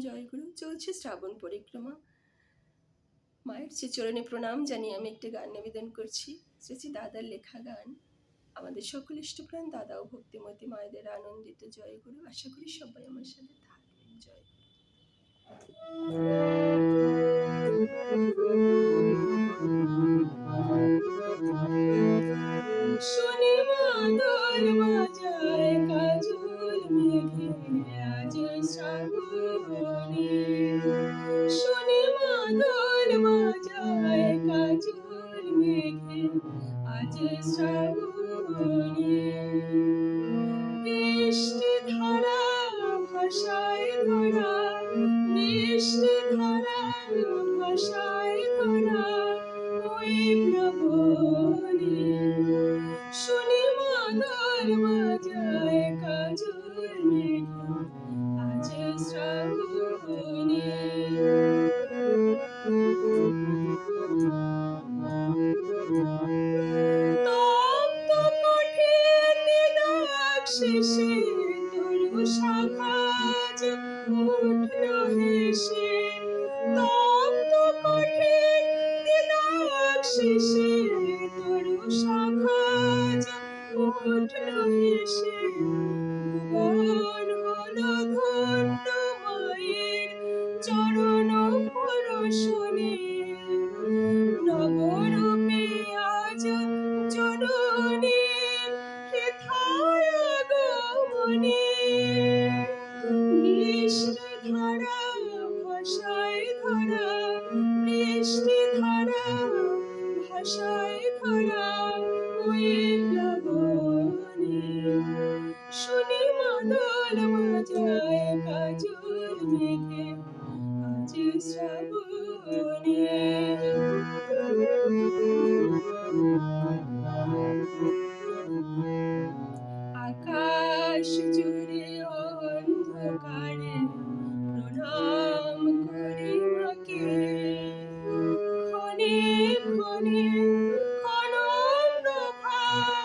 জয়গুরু চলছে শ্রাবণ পরিক্রমা। মায়ের যে চরণে প্রণাম জানিয়ে আমি একটি গান নিবেদন করছি। শ্রী দাদার লেখা গান। আমাদের সকল ইষ্টপ্রাণ দাদা ও ভক্তিমতী মায়েদের আনন্দিত জয়গুরু। আশা করি সবাই আমার সাথে থাকবেন। জয় আজ শ্রাবণী বৃষ্টি ধারা ভাষায় ধরা বৃষ্টি ধারা ভাষায় ধরা, ওই প্লবনী শুনি মাদল বাজায় শেষে তরু শাখাজ উঠল হেসে তপ্ত কঠিন নিদাগ শেষে শাখাজ উঠল হেসে। বৃষ্টি ধারা ভাষায় ধরা ওই প্লাবনে। শুনি মাদল বাজায় কাজল মেঘে আজ শ্রাবণে।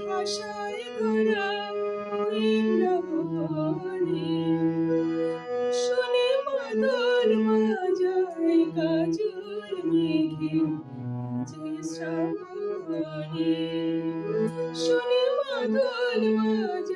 ভাষায় মেঘে শ্রাবণে। শুনে মাদল বাজায় কাজল